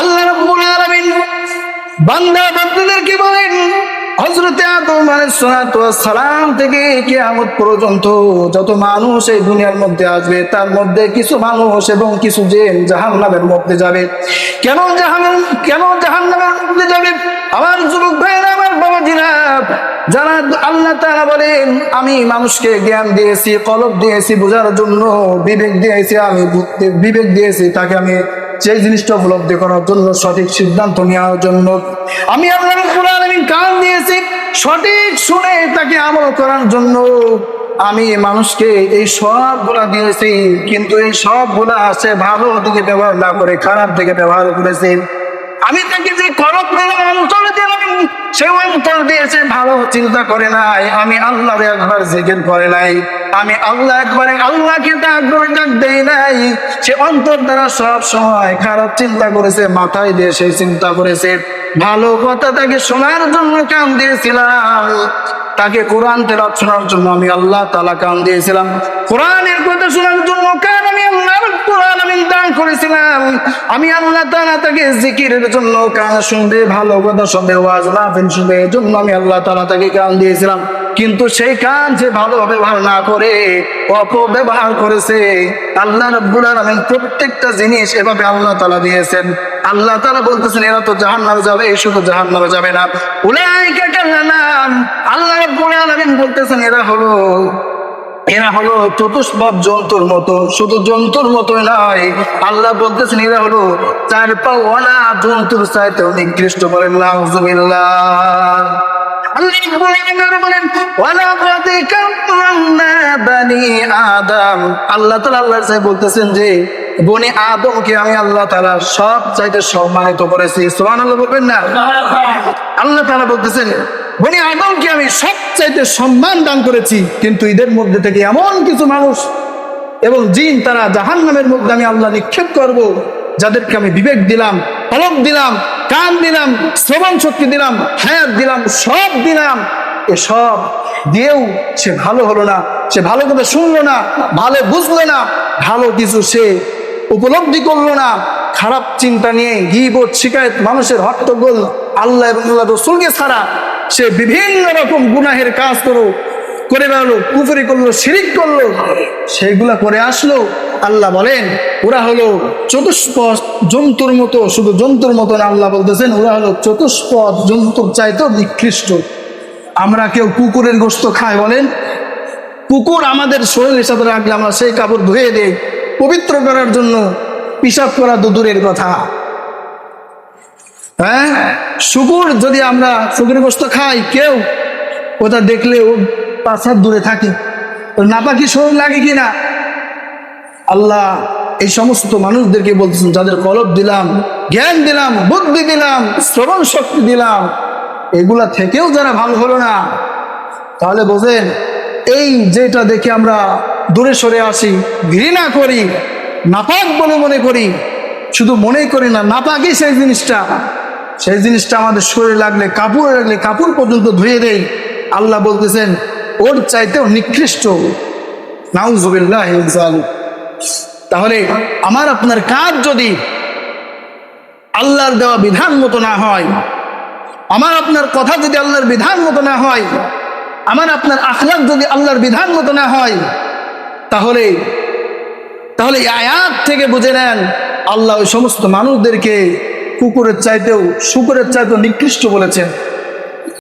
আল্লাহ রাব্বুল আলামিন বান্দা বান্দাদেরকে বলেন হজরতে আদম সালাম থেকে কিয়ামত পর্যন্ত যত মানুষ এই দুনিয়ার মধ্যে আসবে, তার মধ্যে কিছু মানুষ এবং কিছু জিন জাহান্নামের মধ্যে যাবে। কেন জাহান্নাম কেন জাহান্নামের মধ্যে যাবে? আমার যুবক ভাইয়েরা, আমার বাবাজিরা, যারা আল্লাহ তাআলা বলেন, আমি মানুষকে জ্ঞান দিয়েছি, কলব দিয়েছি, বোঝার জন্য বিবেক দিয়েছি, আমি বিবেক দিয়েছি, তাকে আমি সেই জিনিসটা উপলব্ধি করার জন্য সঠিক সিদ্ধান্ত নেওয়ার জন্য আমি আল্লাহ আলামিন কান দিয়েছি, সঠিক শুনে তাকে আমল করার জন্য। আমি মানুষকে এই সবগুলা দিয়েছি, কিন্তু এই সবগুলা সে ভালো দিকে ব্যবহার না করে খারাপ দিকে ব্যবহার করেছে। আমি তাকে যে করক দিলাম সে অন্তর দিয়েছে, ভালো চিন্তা করে নাই। আমি আল্লাহর একবার জিকির করে নাই। আমি আল্লাহ একবারে আল্লাহকে ডাক আগ্রহ ডাক দেই নাই। সে অন্তর দ্বারা সব সময় খারাপ চিন্তা করেছে, মাথায় দিয়ে সেই চিন্তা করেছে। ভালো কথা তাকে শোনার জন্য কান দিয়েছিলাম। তাকে কোরআন তেলাওয়াত শোনার জন্য আমি আল্লাহ তালা কান দিয়েছিলাম। কোরআনের কথা শোনার জন্য দান করেছিলাম। আমি আল্লাহ তাআলা তাকে জিকিরের জন্য কান শুনবে, ভালো কথা শুনবে, ওয়াজ মাহফিল শুনবে এর জন্য আমি আল্লাহ তাআলা তাকে কান দিয়েছিলাম। কিন্তু সেই কান যে ভালো ব্যবহার না করে, অপব্যবহার করেছে, আল্লাহ রাব্বুল আলামিন প্রত্যেকটা জিনিস এভাবে আল্লাহ তালা দিয়েছেন। আল্লাহ তাআলা বলতেছেন, এরা তো জাহান্নামে যাবে এই শুধু জাহান্নামে যাবে না। উলাইকা কাল্লানাম আল্লাহ রাব্বুল আলামিন বলতেছেন, এরা হলো এরা হলো চতুষ্পদ জন্তুর মতো শুধু জন্তুর মতো নয়। আল্লাহ বলতেছেন এরা হলো চার পাওয়ালা জন্তুর চাইতে নিকৃষ্ট বলেন আল্লাহ আল্লাহ সাহেব বলতেছেন যে বনি আদমকে আমি আল্লাহ তাআলা সব চাইতে সম্মানিত করেছি। সুবহানাল্লাহ বলবেন না? আল্লাহ তাআলা বলতেছেন বনি আদমকে আমি সব চাইতে সম্মান দান করেছি, কিন্তু এদের মধ্যে থেকে এমন কিছু মানুষ এবং জিন তারা জাহান্নামের মধ্যে আমি আল্লাহ নিক্ষেপ করব, যাদেরকে আমি বিবেক দিলাম কলম দিলাম, কান দিলাম, শ্রবণ শক্তি দিলাম, হায়াত দিলাম, সব দিলাম। এসব দিয়েও সে ভালো হলো না, সে ভালো কথা শুনলো না, ভালো বুঝলো না, ভালো কিছু সে উপলব্ধি করল না। খারাপ চিন্তা নিয়ে গিবত, শিকায়ত মানুষের হট্টগোল আল্লাহ এবং আল্লাহ রসুলকে ছাড়া সে বিভিন্ন রকম গুনাহের কাজ করো, করে বেড়ালো, কুফরি করল, শিরিক করল, সেইগুলা করে আসলো। আল্লাহ বলেন, ওরা হলো চতুষ্পদ জন্তুর মতো, শুধু জন্তুর মতো না আল্লাহ বলতেছেন, ওরা হলো চতুষ্পদ জন্তুর চাইতেও নিকৃষ্ট। আমরা কেউ কুকুরের গোস্ত খায় বলেন, কুকুর আমাদের শরীরের সাথে রাখলে আমরা সেই কাপড় ধুয়ে দেই, পবিত্র করার জন্য পিসাব করা দূরের কথা। হ্যাঁ? শুকুর যদি আমরা শুকুরের গোস্ত খাই, কেউ ওটা দেখলে ও পাঁচ হাত দূরে থাকে। নাপাকি শরীর লাগে কিনা? আল্লাহ এই সমস্ত মানুষদেরকে বলতেছেন, যাদের কলব দিলাম, জ্ঞান দিলাম, বুদ্ধি দিলাম, শ্রবণ শক্তি দিলাম, এগুলা থেকেও যারা ভালো হলো না, তাহলে বোঝেন, এই যেটা দেখে আমরা দূরে সরে আসি, ঘৃণা করি, নাপাক বলে মনে করি, শুধু মনেই করি না, নাপাকই সেই জিনিসটা। সেই জিনিসটা আমাদের শরীরে লাগলে, কাপড়ে লাগলে, কাপড় পর্যন্ত ধুয়ে দেই। আল্লাহ বলতেছেন, ওর চাইতেও নিকৃষ্ট। তাহলে আমার আপনার কাজ যদি আল্লাহর দেওয়া বিধান মতো না হয়, আমার আপনার কথা যদি আল্লাহর বিধান মতো না হয়, আমার আপনার আখলাক যদি আল্লাহর বিধান মতো না হয়, তাহলে তাহলে আয়াত থেকে বুঝে নেন, আল্লাহ ওই সমস্ত মানুষদেরকে কুকুরের চাইতেও শুকুরের চাইতেও নিকৃষ্ট বলেছেন।